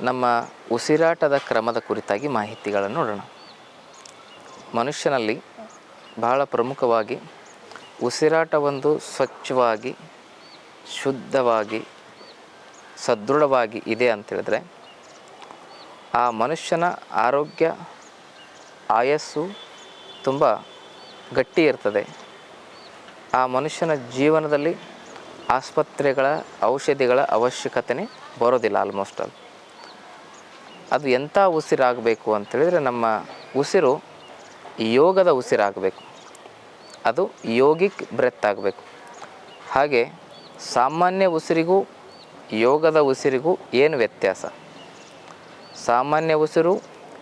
ನಮ್ಮ ಉಸಿರಾಟದ ಕ್ರಮದ ಕುರಿತಾಗಿ ಮಾಹಿತಿಗಳನ್ನು ನೋಡೋಣ. ಮನುಷ್ಯನಲ್ಲಿ ಬಹಳ ಪ್ರಮುಖವಾಗಿ ಉಸಿರಾಟ ಒಂದು ಸ್ವಚ್ಛವಾಗಿ, ಶುದ್ಧವಾಗಿ, ಸದೃಢವಾಗಿ ಇದೆ ಅಂತೇಳಿದ್ರೆ ಆ ಮನುಷ್ಯನ ಆರೋಗ್ಯ, ಆಯಸ್ಸು ತುಂಬ ಗಟ್ಟಿ ಇರ್ತದೆ. ಆ ಮನುಷ್ಯನ ಜೀವನದಲ್ಲಿ ಆಸ್ಪತ್ರೆಗಳ ಔಷಧಿಗಳ ಅವಶ್ಯಕತೆನೇ ಬರೋದಿಲ್ಲ ಆಲ್ಮೋಸ್ಟ್ ಅದು ಅದು ಎಂಥ ಉಸಿರಾಗಬೇಕು ಅಂತೇಳಿದರೆ ನಮ್ಮ ಉಸಿರು ಯೋಗದ ಉಸಿರಾಗಬೇಕು. ಅದು ಯೋಗಿಕ್ ಬ್ರೆತ್ ಆಗಬೇಕು. ಹಾಗೆ ಸಾಮಾನ್ಯ ಉಸಿರಿಗೂ, ಯೋಗದ ಉಸಿರಿಗೂ ಏನು ವ್ಯತ್ಯಾಸ? ಸಾಮಾನ್ಯ ಉಸಿರು,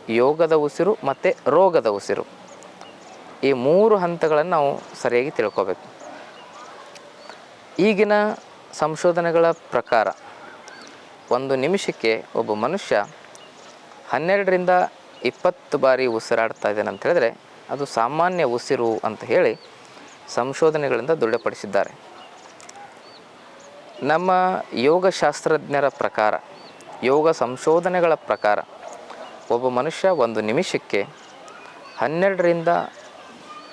ಯೋಗದ ಉಸಿರು ಮತ್ತು ರೋಗದ ಉಸಿರು. ಈ ಮೂರು ಹಂತಗಳನ್ನು ನಾವು ಸರಿಯಾಗಿ ತಿಳ್ಕೋಬೇಕು. ಈಗಿನ ಸಂಶೋಧನೆಗಳ ಪ್ರಕಾರ ಒಂದು ನಿಮಿಷಕ್ಕೆ ಒಬ್ಬ ಮನುಷ್ಯ ಹನ್ನೆರಡರಿಂದ ಇಪ್ಪತ್ತು ಬಾರಿ ಉಸಿರಾಡ್ತಾ ಇದ್ದೇನೆ ಅಂತ ಹೇಳಿದ್ರೆ ಅದು ಸಾಮಾನ್ಯ ಉಸಿರು ಅಂತ ಹೇಳಿ ಸಂಶೋಧನೆಗಳಿಂದ ದೃಢಪಡಿಸಿದ್ದಾರೆ. ನಮ್ಮ ಯೋಗಶಾಸ್ತ್ರಜ್ಞರ ಪ್ರಕಾರ, ಯೋಗ ಸಂಶೋಧನೆಗಳ ಪ್ರಕಾರ ಒಬ್ಬ ಮನುಷ್ಯ ಒಂದು ನಿಮಿಷಕ್ಕೆ ಹನ್ನೆರಡರಿಂದ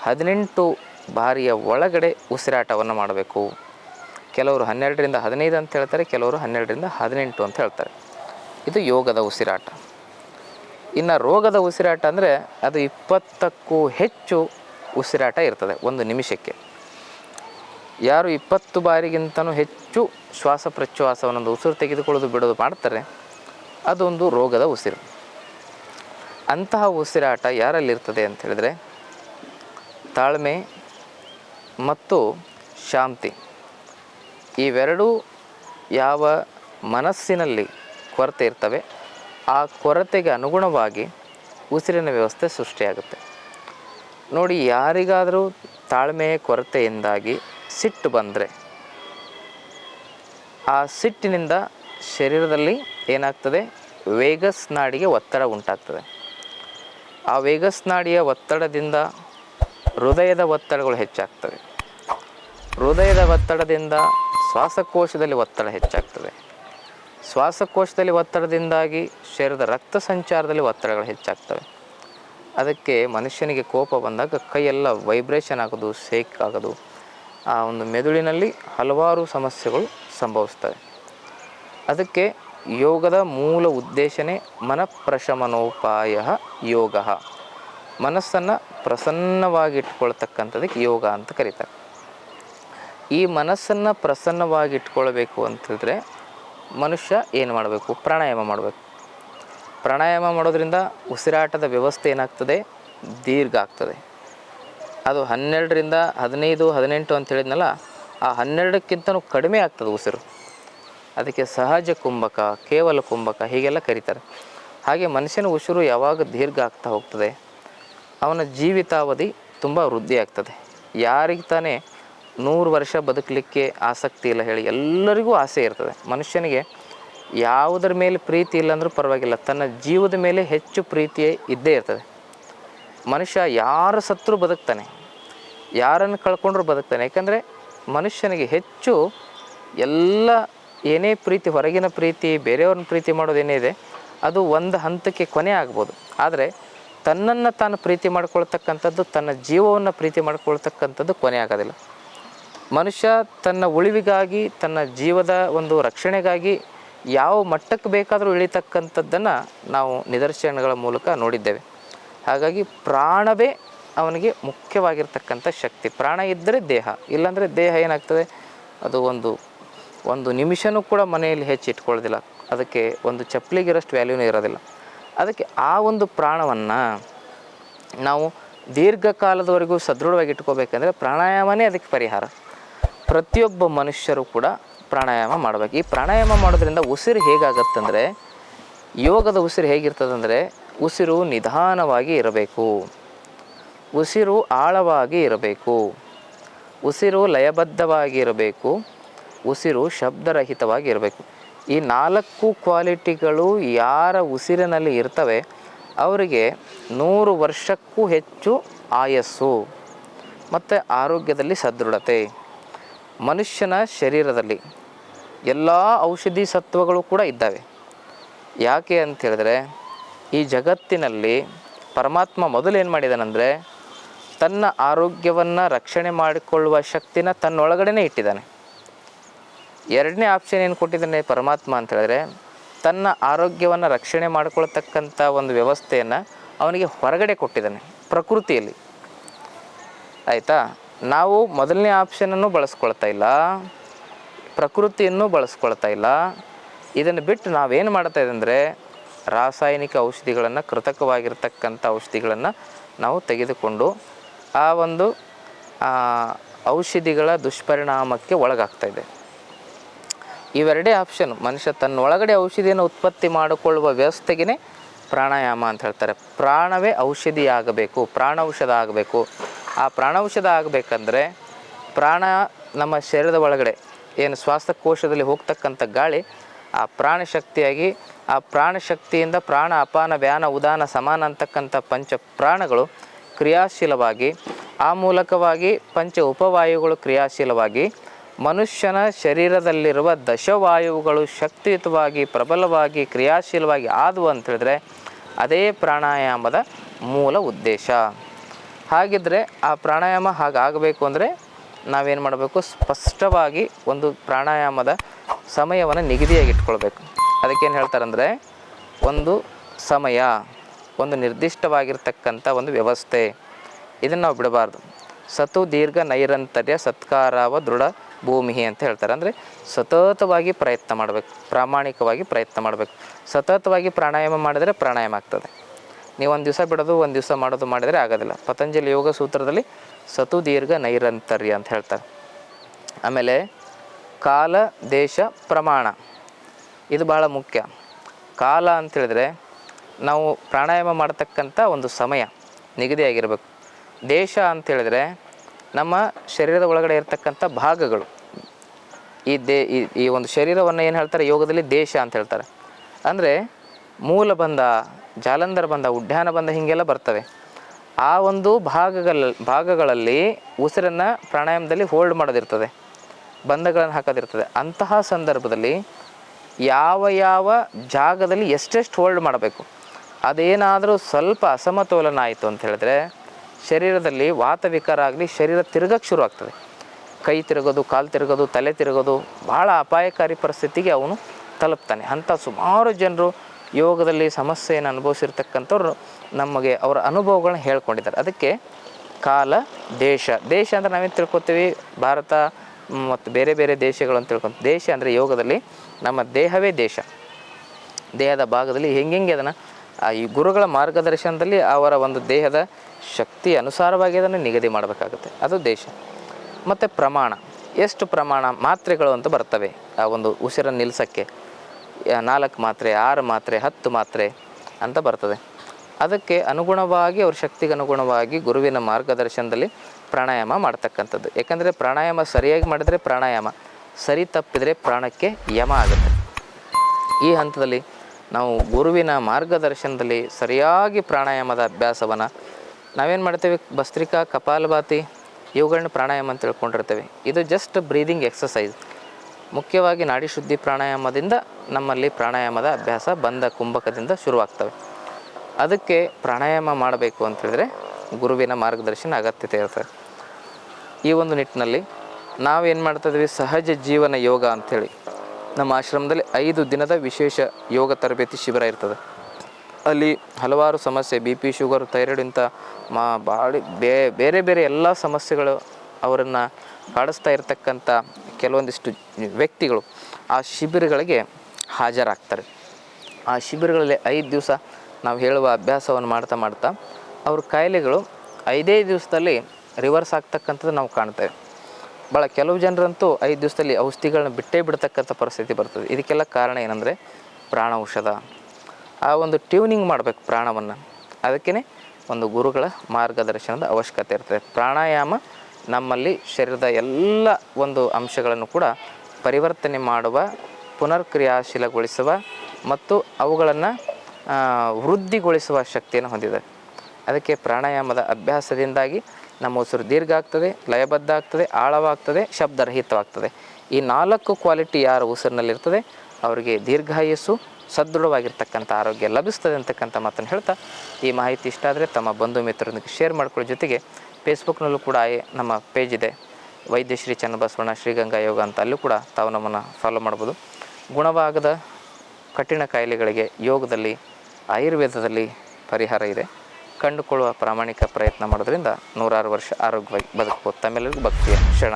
ಹದಿನೆಂಟು ಬಾರಿಯ ಒಳಗಡೆ ಉಸಿರಾಟವನ್ನು ಮಾಡಬೇಕು. ಕೆಲವರು ಹನ್ನೆರಡರಿಂದ ಹದಿನೈದು ಅಂತ ಹೇಳ್ತಾರೆ, ಕೆಲವರು ಹನ್ನೆರಡರಿಂದ ಹದಿನೆಂಟು ಅಂತ ಹೇಳ್ತಾರೆ. ಇದು ಯೋಗದ ಉಸಿರಾಟ. ಇನ್ನು ರೋಗದ ಉಸಿರಾಟ ಅಂದರೆ ಅದು ಇಪ್ಪತ್ತಕ್ಕೂ ಹೆಚ್ಚು ಉಸಿರಾಟ ಇರ್ತದೆ, ಒಂದು ನಿಮಿಷಕ್ಕೆ. ಯಾರು ಇಪ್ಪತ್ತು ಬಾರಿಗಿಂತನೂ ಹೆಚ್ಚು ಶ್ವಾಸ ಪ್ರಶ್ವಾಸವನ್ನು ಉಸಿರು ತೆಗೆದುಕೊಳ್ಳೋದು, ಬಿಡೋದು ಮಾಡ್ತಾರೆ, ಅದೊಂದು ರೋಗದ ಉಸಿರು. ಅಂತಹ ಉಸಿರಾಟ ಯಾರಲ್ಲಿರ್ತದೆ ಅಂತ ಹೇಳಿದರೆ ತಾಳ್ಮೆ ಮತ್ತು ಶಾಂತಿ. ಇವೆರಡೂ ಯಾವ ಮನಸ್ಸಿನಲ್ಲಿ ಕೊರತೆ ಇರ್ತವೆ ಆ ಕೊರತೆಗೆ ಅನುಗುಣವಾಗಿ ಉಸಿರಿನ ವ್ಯವಸ್ಥೆ ಸೃಷ್ಟಿಯಾಗುತ್ತೆ. ನೋಡಿ, ಯಾರಿಗಾದರೂ ತಾಳ್ಮೆಯ ಕೊರತೆಯಿಂದಾಗಿ ಸಿಟ್ಟು ಬಂದರೆ, ಆ ಸಿಟ್ಟಿನಿಂದ ಶರೀರದಲ್ಲಿ ಏನಾಗ್ತದೆ? ವೇಗಸ್ ನಾಡಿಗೆ ಒತ್ತಡ ಉಂಟಾಗ್ತದೆ. ಆ ವೇಗಸ್ ನಾಡಿಯ ಒತ್ತಡದಿಂದ ಹೃದಯದ ಒತ್ತಡಗಳು ಹೆಚ್ಚಾಗ್ತವೆ. ಹೃದಯದ ಒತ್ತಡದಿಂದ ಶ್ವಾಸಕೋಶದಲ್ಲಿ ಒತ್ತಡ ಹೆಚ್ಚಾಗ್ತದೆ. ಶ್ವಾಸಕೋಶದಲ್ಲಿ ಒತ್ತಡದಿಂದಾಗಿ ಶರೀರದ ರಕ್ತ ಸಂಚಾರದಲ್ಲಿ ಒತ್ತಡಗಳು ಹೆಚ್ಚಾಗ್ತವೆ. ಅದಕ್ಕೆ ಮನುಷ್ಯನಿಗೆ ಕೋಪ ಬಂದಾಗ ಕೈಯೆಲ್ಲ ವೈಬ್ರೇಷನ್ ಆಗೋದು ಸೇಕ್ ಆಗೋದು, ಆ ಒಂದು ಮೆದುಳಿನಲ್ಲಿ ಹಲವಾರು ಸಮಸ್ಯೆಗಳು ಸಂಭವಿಸ್ತವೆ. ಅದಕ್ಕೆ ಯೋಗದ ಮೂಲ ಉದ್ದೇಶನೇ ಮನಃಪ್ರಶಮನೋಪಾಯ ಯೋಗ. ಮನಸ್ಸನ್ನು ಪ್ರಸನ್ನವಾಗಿಟ್ಕೊಳ್ತಕ್ಕಂಥದಕ್ಕೆ ಯೋಗ ಅಂತ ಕರೀತಾರೆ. ಈ ಮನಸ್ಸನ್ನು ಪ್ರಸನ್ನವಾಗಿಟ್ಕೊಳ್ಬೇಕು ಅಂತಂದರೆ ಮನುಷ್ಯ ಏನು ಮಾಡಬೇಕು? ಪ್ರಾಣಾಯಾಮ ಮಾಡಬೇಕು. ಪ್ರಾಣಾಯಾಮ ಮಾಡೋದ್ರಿಂದ ಉಸಿರಾಟದ ವ್ಯವಸ್ಥೆ ಏನಾಗ್ತದೆ? ದೀರ್ಘ ಆಗ್ತದೆ. ಅದು ಹನ್ನೆರಡರಿಂದ ಹದಿನೈದು, ಹದಿನೆಂಟು ಅಂತ ಹೇಳಿದ್ನಲ್ಲ, ಆ ಹನ್ನೆರಡಕ್ಕಿಂತನೂ ಕಡಿಮೆ ಆಗ್ತದೆ ಉಸಿರು. ಅದಕ್ಕೆ ಸಹಜ ಕುಂಭಕ, ಕೇವಲ ಕುಂಭಕ ಹೀಗೆಲ್ಲ ಕರೀತಾರೆ. ಹಾಗೆ ಮನುಷ್ಯನ ಉಸಿರು ಯಾವಾಗ ದೀರ್ಘ ಆಗ್ತಾ ಹೋಗ್ತದೆ? ಅವನ ಜೀವಿತಾವಧಿ ತುಂಬ ವೃದ್ಧಿ ಆಗ್ತದೆ ಯಾರಿಗೆ ತಾನೇ ನೂರು ವರ್ಷ ಬದುಕಲಿಕ್ಕೆ ಆಸಕ್ತಿ ಇಲ್ಲ ಹೇಳಿ. ಎಲ್ಲರಿಗೂ ಆಸೆ ಇರ್ತದೆ. ಮನುಷ್ಯನಿಗೆ ಯಾವುದರ ಮೇಲೆ ಪ್ರೀತಿ ಇಲ್ಲ ಅಂದರೂ ಪರವಾಗಿಲ್ಲ. ತನ್ನ ಜೀವದ ಮೇಲೆ ಹೆಚ್ಚು ಪ್ರೀತಿ ಇದ್ದೇ ಇರ್ತದೆ. ಮನುಷ್ಯ ಯಾರು ಸತ್ರು ಬದುಕ್ತಾನೆ? ಯಾರನ್ನು ಕಳ್ಕೊಂಡ್ರೂ ಬದುಕ್ತಾನೆ? ಯಾಕಂದರೆ ಮನುಷ್ಯನಿಗೆ ಹೆಚ್ಚು ಎಲ್ಲ ಏನೇ ಪ್ರೀತಿ, ಹೊರಗಿನ ಪ್ರೀತಿ, ಬೇರೆಯವ್ರನ್ನ ಪ್ರೀತಿ ಮಾಡೋದೇನೇ ಇದೆ, ಅದು ಒಂದು ಹಂತಕ್ಕೆ ಕೊನೆ ಆಗ್ಬೋದು. ಆದರೆ ತನ್ನನ್ನು ತಾನು ಪ್ರೀತಿ ಮಾಡ್ಕೊಳ್ತಕ್ಕಂಥದ್ದು, ತನ್ನ ಜೀವವನ್ನು ಪ್ರೀತಿ ಮಾಡ್ಕೊಳ್ತಕ್ಕಂಥದ್ದು ಕೊನೆ ಆಗೋದಿಲ್ಲ. ಮನುಷ್ಯ ತನ್ನ ಉಳಿವಿಗಾಗಿ, ತನ್ನ ಜೀವದ ಒಂದು ರಕ್ಷಣೆಗಾಗಿ ಯಾವ ಮಟ್ಟಕ್ಕೆ ಬೇಕಾದರೂ ಇಳಿತಕ್ಕಂಥದ್ದನ್ನು ನಾವು ನಿದರ್ಶನಗಳ ಮೂಲಕ ನೋಡಿದ್ದೇವೆ. ಹಾಗಾಗಿ ಪ್ರಾಣವೇ ಅವನಿಗೆ ಮುಖ್ಯವಾಗಿರ್ತಕ್ಕಂಥ ಶಕ್ತಿ. ಪ್ರಾಣ ಇದ್ದರೆ ದೇಹ, ಇಲ್ಲಾಂದರೆ ದೇಹ ಏನಾಗ್ತದೆ? ಅದು ಒಂದು ಒಂದು ನಿಮಿಷನೂ ಕೂಡ ಮನೆಯಲ್ಲಿ ಹೆಚ್ಚು ಇಟ್ಕೊಳ್ಳೋದಿಲ್ಲ. ಅದಕ್ಕೆ ಒಂದು ಚಪ್ಪಲಿಗಿರೋಷ್ಟು ವ್ಯಾಲ್ಯೂನೇ ಇರೋದಿಲ್ಲ. ಅದಕ್ಕೆ ಆ ಒಂದು ಪ್ರಾಣವನ್ನು ನಾವು ದೀರ್ಘಕಾಲದವರೆಗೂ ಸದೃಢವಾಗಿ ಇಟ್ಕೋಬೇಕಂದ್ರೆ ಪ್ರಾಣಾಯಾಮನೇ ಅದಕ್ಕೆ ಪರಿಹಾರ. ಪ್ರತಿಯೊಬ್ಬ ಮನುಷ್ಯರು ಕೂಡ ಪ್ರಾಣಾಯಾಮ ಮಾಡಬೇಕು. ಈ ಪ್ರಾಣಾಯಾಮ ಮಾಡೋದ್ರಿಂದ ಉಸಿರು ಹೇಗಾಗತ್ತಂದರೆ ಯೋಗದ ಉಸಿರು ಹೇಗಿರ್ತದಂದರೆ ಉಸಿರು ನಿಧಾನವಾಗಿ ಇರಬೇಕು. ಉಸಿರು ಆಳವಾಗಿ ಇರಬೇಕು. ಉಸಿರು ಲಯಬದ್ಧವಾಗಿ ಇರಬೇಕು. ಉಸಿರು ಶಬ್ದರಹಿತವಾಗಿ ಇರಬೇಕು. ಈ ನಾಲ್ಕು ಕ್ವಾಲಿಟಿಗಳು ಯಾರ ಉಸಿರಿನಲ್ಲಿ ಇರ್ತವೆ, ಅವರಿಗೆ ನೂರು ವರ್ಷಕ್ಕೂ ಹೆಚ್ಚು ಆಯಸ್ಸು. ಮತ್ತು ಆರೋಗ್ಯದಲ್ಲಿ ಸದೃಢತೆ. ಮನುಷ್ಯನ ಶರೀರದಲ್ಲಿ ಎಲ್ಲ ಔಷಧಿ ಸತ್ವಗಳು ಕೂಡ ಇದ್ದಾವೆ. ಯಾಕೆ ಅಂತ ಹೇಳಿದ್ರೆ ಈ ಜಗತ್ತಿನಲ್ಲಿ ಪರಮಾತ್ಮ ಮೊದಲೇನು ಮಾಡಿದಾನಂದರೆ ತನ್ನ ಆರೋಗ್ಯವನ್ನು ರಕ್ಷಣೆ ಮಾಡಿಕೊಳ್ಳುವ ಶಕ್ತಿನ ತನ್ನೊಳಗಡೆನೇ ಇಟ್ಟಿದ್ದಾನೆ. ಎರಡನೇ ಆಪ್ಷನ್ ಏನು ಕೊಟ್ಟಿದ್ದಾನೆ ಪರಮಾತ್ಮ ಅಂತ ಹೇಳಿದ್ರೆ ತನ್ನ ಆರೋಗ್ಯವನ್ನು ರಕ್ಷಣೆ ಮಾಡಿಕೊಳ್ತಕ್ಕಂಥ ಒಂದು ವ್ಯವಸ್ಥೆಯನ್ನು ಅವನಿಗೆ ಹೊರಗಡೆ ಕೊಟ್ಟಿದ್ದಾನೆ ಪ್ರಕೃತಿಯಲ್ಲಿ. ಆಯಿತಾ? ನಾವು ಮೊದಲನೇ ಆಪ್ಷನನ್ನು ಬಳಸ್ಕೊಳ್ತಾ ಇಲ್ಲ. ಪ್ರಕೃತಿಯನ್ನು ಬಳಸ್ಕೊಳ್ತಾ ಇಲ್ಲ. ಇದನ್ನು ಬಿಟ್ಟು ನಾವೇನು ಮಾಡ್ತಾ ಅಂದರೆ ರಾಸಾಯನಿಕ ಔಷಧಿಗಳನ್ನು ಕೃತಕವಾಗಿರ್ತಕ್ಕಂಥ ಔಷಧಿಗಳನ್ನು ನಾವು ತೆಗೆದುಕೊಂಡು ಆ ಒಂದು ಔಷಧಿಗಳ ದುಷ್ಪರಿಣಾಮಕ್ಕೆ ಒಳಗಾಗ್ತಾ ಇದೆ. ಇವೆರಡೇ ಆಪ್ಷನ್ ಮನುಷ್ಯ ತನ್ನೊಳಗಡೆ ಔಷಧಿಯನ್ನು ಉತ್ಪತ್ತಿ ಮಾಡಿಕೊಳ್ಳುವ ವ್ಯವಸ್ಥೆಗೆ ಪ್ರಾಣಾಯಾಮ ಅಂತ ಹೇಳ್ತಾರೆ. ಪ್ರಾಣವೇ ಔಷಧಿ ಆಗಬೇಕು ಪ್ರಾಣೌಷಧ ಆಗಬೇಕು. ಆ ಪ್ರಾಣೌಷಧ ಆಗಬೇಕಂದ್ರೆ ಪ್ರಾಣ ನಮ್ಮ ಶರೀರದ ಒಳಗಡೆ ಏನು ಶ್ವಾಸಕೋಶದಲ್ಲಿ ಹೋಗ್ತಕ್ಕಂಥ ಗಾಳಿ ಆ ಪ್ರಾಣ ಶಕ್ತಿಯಾಗಿ ಆ ಪ್ರಾಣ ಶಕ್ತಿಯಿಂದ ಪ್ರಾಣ ಅಪಾನ, ವ್ಯಾನ, ಉದಾನ, ಸಮಾನ ಅಂತಕ್ಕಂಥ ಪಂಚ ಪ್ರಾಣಗಳು ಕ್ರಿಯಾಶೀಲವಾಗಿ, ಆ ಮೂಲಕವಾಗಿ ಪಂಚ ಉಪವಾಯುಗಳು ಕ್ರಿಯಾಶೀಲವಾಗಿ ಮನುಷ್ಯನ ಶರೀರದಲ್ಲಿರುವ ದಶವಾಯುಗಳು ಶಕ್ತಿಯುತವಾಗಿ, ಪ್ರಬಲವಾಗಿ, ಕ್ರಿಯಾಶೀಲವಾಗಿ ಆದವು ಅಂತ ಹೇಳಿದ್ರೆ ಅದೇ ಪ್ರಾಣಾಯಾಮದ ಮೂಲ ಉದ್ದೇಶ. ಹಾಗಿದ್ರೆ ಆ ಪ್ರಾಣಾಯಾಮ ಹಾಗಾಗಬೇಕು ಅಂದರೆ ನಾವೇನು ಮಾಡಬೇಕು? ಸ್ಪಷ್ಟವಾಗಿ ಒಂದು ಪ್ರಾಣಾಯಾಮದ ಸಮಯವನ್ನು ನಿಗದಿಯಾಗಿಟ್ಕೊಳ್ಬೇಕು. ಅದಕ್ಕೇನು ಹೇಳ್ತಾರಂದರೆ, ಒಂದು ಸಮಯ, ಒಂದು ನಿರ್ದಿಷ್ಟವಾಗಿರ್ತಕ್ಕಂಥ ಒಂದು ವ್ಯವಸ್ಥೆ. ಇದನ್ನು ನಾವು ಬಿಡಬಾರ್ದು. ಸತು ದೀರ್ಘ ನೈರಂತರ್ಯ ಸತ್ಕಾರವ ದೃಢ ಭೂಮಿ ಅಂತ ಹೇಳ್ತಾರೆ. ಅಂದರೆ ಸತತವಾಗಿ ಪ್ರಯತ್ನ ಮಾಡಬೇಕು. ಪ್ರಾಮಾಣಿಕವಾಗಿ ಪ್ರಯತ್ನ ಮಾಡಬೇಕು. ಸತತವಾಗಿ ಪ್ರಾಣಾಯಾಮ ಮಾಡಿದರೆ ಪ್ರಾಣಾಯಾಮ ಆಗ್ತದೆ. ನೀವು ಒಂದು ದಿವಸ ಬಿಡೋದು, ಒಂದು ದಿವಸ ಮಾಡೋದು ಮಾಡಿದರೆ ಆಗೋದಿಲ್ಲ. ಪತಂಜಲಿ ಯೋಗ ಸೂತ್ರದಲ್ಲಿ ಸತು, ದೀರ್ಘ, ನೈರಂತರ್ಯ ಅಂತ ಹೇಳ್ತಾರೆ. ಆಮೇಲೆ ಕಾಲ, ದೇಶ, ಪ್ರಮಾಣ. ಇದು ಬಹಳ ಮುಖ್ಯ. ಕಾಲ ಅಂತೇಳಿದ್ರೆ ನಾವು ಪ್ರಾಣಾಯಾಮ ಮಾಡತಕ್ಕಂಥ ಒಂದು ಸಮಯ ನಿಗದಿಯಾಗಿರಬೇಕು ದೇಶ ಅಂತೇಳಿದ್ರೆ ನಮ್ಮ ಶರೀರದ ಒಳಗಡೆ ಇರತಕ್ಕಂಥ ಭಾಗಗಳು. ಈ ದೇ, ಈ- ಒಂದು ಶರೀರವನ್ನು ಏನು ಹೇಳ್ತಾರೆ? ಯೋಗದಲ್ಲಿ ದೇಶ ಅಂತ ಹೇಳ್ತಾರೆ. ಅಂದರೆ ಮೂಲ ಬಂಧ ಜಾಲಂಧರ ಬಂದ ಉಡ್ಯಾನ ಬಂದ ಹೀಗೆಲ್ಲ ಬರ್ತವೆ. ಆ ಒಂದು ಭಾಗಗಳ, ಭಾಗಗಳಲ್ಲಿ ಉಸಿರನ್ನು ಪ್ರಾಣಾಯಾಮದಲ್ಲಿ ಹೋಲ್ಡ್ ಮಾಡೋದಿರ್ತದೆ, ಬಂಧಗಳನ್ನು ಹಾಕೋದಿರ್ತದೆ. ಅಂತಹ ಸಂದರ್ಭದಲ್ಲಿ ಯಾವ ಯಾವ ಜಾಗದಲ್ಲಿ ಎಷ್ಟೆಷ್ಟು ಹೋಲ್ಡ್ ಮಾಡಬೇಕು? ಅದೇನಾದರೂ ಸ್ವಲ್ಪ ಅಸಮತೋಲನ ಆಯಿತು ಅಂತ ಹೇಳಿದ್ರೆ ಶರೀರದಲ್ಲಿ ವಾತವಿಕಾರ ಆಗಲಿ, ಶರೀರ ತಿರುಗಕ್ಕೆ ಶುರು ಆಗ್ತದೆ. ಕೈ ತಿರುಗೋದು, ಕಾಲು ತಿರುಗೋದು, ತಲೆ ತಿರುಗೋದು, ಭಾಳ ಅಪಾಯಕಾರಿ ಪರಿಸ್ಥಿತಿಗೆ ಅವನು ತಲುಪ್ತಾನೆ. ಅಂಥ ಸುಮಾರು ಜನರು ಯೋಗದಲ್ಲಿ ಸಮಸ್ಯೆಯನ್ನು ಅನುಭವಿಸಿರ್ತಕ್ಕಂಥವ್ರು ನಮಗೆ ಅವರ ಅನುಭವಗಳನ್ನ ಹೇಳ್ಕೊಂಡಿದ್ದಾರೆ. ಅದಕ್ಕೆ ಕಾಲ, ದೇಶ. ದೇಶ ಅಂದರೆ ನಾವೇನು ತಿಳ್ಕೊತೀವಿ? ಭಾರತ ಮತ್ತು ಬೇರೆ ಬೇರೆ ದೇಶಗಳು ಅಂತ ತಿಳ್ಕೊಂತ ದೇಶ ಅಂದರೆ ಯೋಗದಲ್ಲಿ ನಮ್ಮ ದೇಹವೇ ದೇಶ. ದೇಹದ ಭಾಗದಲ್ಲಿ ಹೆಂಗೆ ಅದನ್ನು ಆ ಈ ಗುರುಗಳ ಮಾರ್ಗದರ್ಶನದಲ್ಲಿ ಅವರ ಒಂದು ದೇಹದ ಶಕ್ತಿ ಅನುಸಾರವಾಗಿ ಅದನ್ನು ನಿಗದಿ ಮಾಡಬೇಕಾಗುತ್ತೆ. ಅದು ದೇಶ. ಮತ್ತು ಪ್ರಮಾಣ. ಎಷ್ಟು ಪ್ರಮಾಣ ಮಾತ್ರೆಗಳು ಅಂತ ಬರ್ತವೆ? ಆ ಒಂದು ಉಸಿರನ್ನು ನಿಲ್ಲಿಸೋಕ್ಕೆ ನಾಲ್ಕು ಮಾತ್ರೆ, ಆರು ಮಾತ್ರೆ, ಹತ್ತು ಮಾತ್ರೆ ಅಂತ ಬರ್ತದೆ. ಅದಕ್ಕೆ ಅನುಗುಣವಾಗಿ ಅವ್ರ ಶಕ್ತಿಗೆ ಅನುಗುಣವಾಗಿ ಗುರುವಿನ ಮಾರ್ಗದರ್ಶನದಲ್ಲಿ ಪ್ರಾಣಾಯಾಮ ಮಾಡ್ತಕ್ಕಂಥದ್ದು. ಯಾಕಂದರೆ ಪ್ರಾಣಾಯಾಮ ಸರಿಯಾಗಿ ಮಾಡಿದರೆ ಪ್ರಾಣಾಯಾಮ, ಸರಿ ತಪ್ಪಿದರೆ ಪ್ರಾಣಕ್ಕೆ ಯಮ ಆಗುತ್ತೆ. ಈ ಹಂತದಲ್ಲಿ ನಾವು ಗುರುವಿನ ಮಾರ್ಗದರ್ಶನದಲ್ಲಿ ಸರಿಯಾಗಿ ಪ್ರಾಣಾಯಾಮದ ಅಭ್ಯಾಸವನ್ನು ನಾವೇನು ಮಾಡ್ತೇವೆ? ಭಸ್ತ್ರಿಕಾ, ಕಪಾಲಭಾತಿ ಇವುಗಳನ್ನ ಪ್ರಾಣಾಯಾಮ ಅಂತ ತಿಳ್ಕೊಂಡಿರ್ತೇವೆ. ಇದು ಜಸ್ಟ್ ಬ್ರೀದಿಂಗ್ ಎಕ್ಸಸೈಸ್ ಮುಖ್ಯವಾಗಿ ನಾಡಿ ಶುದ್ಧಿ ಪ್ರಾಣಾಯಾಮದಿಂದ ನಮ್ಮಲ್ಲಿ ಪ್ರಾಣಾಯಾಮದ ಅಭ್ಯಾಸ ಬಂದ ಕುಂಭಕದಿಂದ ಶುರುವಾಗ್ತವೆ. ಅದಕ್ಕೆ ಪ್ರಾಣಾಯಾಮ ಮಾಡಬೇಕು ಅಂತ ಹೇಳಿದ್ರೆ ಗುರುವಿನ ಮಾರ್ಗದರ್ಶನ ಅಗತ್ಯತೆ ಇರ್ತದೆ ಈ ಒಂದು ನಿಟ್ಟಿನಲ್ಲಿ ನಾವೇನು ಮಾಡ್ತಿದ್ವಿ ಸಹಜ ಜೀವನ ಯೋಗ ಅಂಥೇಳಿ ನಮ್ಮ ಆಶ್ರಮದಲ್ಲಿ ಐದು ದಿನದ ವಿಶೇಷ ಯೋಗ ತರಬೇತಿ ಶಿಬಿರ ಇರ್ತದೆ. ಅಲ್ಲಿ ಹಲವಾರು ಸಮಸ್ಯೆ, ಬಿ ಪಿ ಶುಗರ್, ಥೈರಾಯ್ಡ್ ಇಂಥ ಮಾ, ಬಾಡಿ ಬೇರೆ ಬೇರೆ ಎಲ್ಲ ಸಮಸ್ಯೆಗಳು ಅವರನ್ನು ಕಾಡಿಸ್ತಾ ಇರತಕ್ಕಂಥ ಕೆಲವೊಂದಿಷ್ಟು ವ್ಯಕ್ತಿಗಳು ಆ ಶಿಬಿರಗಳಿಗೆ ಹಾಜರಾಗ್ತಾರೆ. ಆ ಶಿಬಿರಗಳಲ್ಲಿ ಐದು ದಿವಸ ನಾವು ಹೇಳುವ ಅಭ್ಯಾಸವನ್ನು ಮಾಡ್ತಾ ಮಾಡ್ತಾ ಅವ್ರ ಕಾಯಿಲೆಗಳು ಐದೇ ದಿವಸದಲ್ಲಿ ರಿವರ್ಸ್ ಆಗ್ತಕ್ಕಂಥದ್ದು ನಾವು ಕಾಣ್ತೇವೆ ಭಾಳ ಕೆಲವು ಜನರಂತೂ ಐದು ದಿವಸದಲ್ಲಿ ಔಷಧಿಗಳನ್ನ ಬಿಟ್ಟೇ ಬಿಡ್ತಕ್ಕಂಥ ಪರಿಸ್ಥಿತಿ ಬರ್ತದೆ. ಇದಕ್ಕೆಲ್ಲ ಕಾರಣ ಏನಂದರೆ ಪ್ರಾಣ ಔಷಧ. ಆ ಒಂದು ಟ್ಯೂನಿಂಗ್ ಮಾಡಬೇಕು ಪ್ರಾಣವನ್ನು. ಅದಕ್ಕೇ ಒಂದು ಗುರುಗಳ ಮಾರ್ಗದರ್ಶನದ ಅವಶ್ಯಕತೆ ಇರ್ತದೆ. ಪ್ರಾಣಾಯಾಮ ನಮ್ಮಲ್ಲಿ ಶರೀರದ ಎಲ್ಲ ಒಂದು ಅಂಶಗಳನ್ನು ಕೂಡ ಪರಿವರ್ತನೆ ಮಾಡುವ, ಪುನರ್ಕ್ರಿಯಾಶೀಲಗೊಳಿಸುವ ಮತ್ತು ಅವುಗಳನ್ನು ವೃದ್ಧಿಗೊಳಿಸುವ ಶಕ್ತಿಯನ್ನು ಹೊಂದಿದೆ. ಅದಕ್ಕೆ ಪ್ರಾಣಾಯಾಮದ ಅಭ್ಯಾಸದಿಂದಾಗಿ ನಮ್ಮ ಉಸಿರು ದೀರ್ಘ ಆಗ್ತದೆ ಲಯಬದ್ಧ ಆಗ್ತದೆ ಆಳವಾಗ್ತದೆ, ಶಬ್ದರಹಿತವಾಗ್ತದೆ. ಈ ನಾಲ್ಕು ಕ್ವಾಲಿಟಿ ಯಾರ ಉಸಿರಿನಲ್ಲಿರ್ತದೆ, ಅವರಿಗೆ ದೀರ್ಘಾಯಸ್ಸು ಸದೃಢವಾಗಿರ್ತಕ್ಕಂಥ ಆರೋಗ್ಯ ಲಭಿಸ್ತದೆ ಅಂತಕ್ಕಂಥ ಮಾತನ್ನು ಹೇಳ್ತಾ ಈ ಮಾಹಿತಿ ಇಷ್ಟ ಆದರೆ ತಮ್ಮ ಬಂಧು ಮಿತ್ರರೊಂದಿಗೆ ಶೇರ್ ಮಾಡ್ಕೊಳ್ಳೋ ಜೊತೆಗೆ ಫೇಸ್ಬುಕ್ನಲ್ಲೂ ಕೂಡ ನಮ್ಮ ಪೇಜ್ ಇದೆ. ವೈದ್ಯಶ್ರೀ ಚನ್ನಬಸವಣ್ಣ, ಶ್ರೀಗಂಗಾ ಯೋಗ ಅಂತ ಅಲ್ಲೂ ಕೂಡ ತಾವು ನಮ್ಮನ್ನು ಫಾಲೋ ಮಾಡ್ಬೋದು. ಗುಣವಾಗದ ಕಠಿಣ ಕಾಯಿಲೆಗಳಿಗೆ ಯೋಗದಲ್ಲಿ, ಆಯುರ್ವೇದದಲ್ಲಿ ಪರಿಹಾರ ಇದೆ. ಕಂಡುಕೊಳ್ಳುವ ಪ್ರಾಮಾಣಿಕ ಪ್ರಯತ್ನ ಮಾಡೋದ್ರಿಂದ ನೂರಾರು ವರ್ಷ ಆರೋಗ್ಯವಾಗಿ ಬದುಕಬಹುದು. ತಮ್ಮೆಲ್ಲರಿಗೂ ಭಕ್ತಿಯ ಶರಣ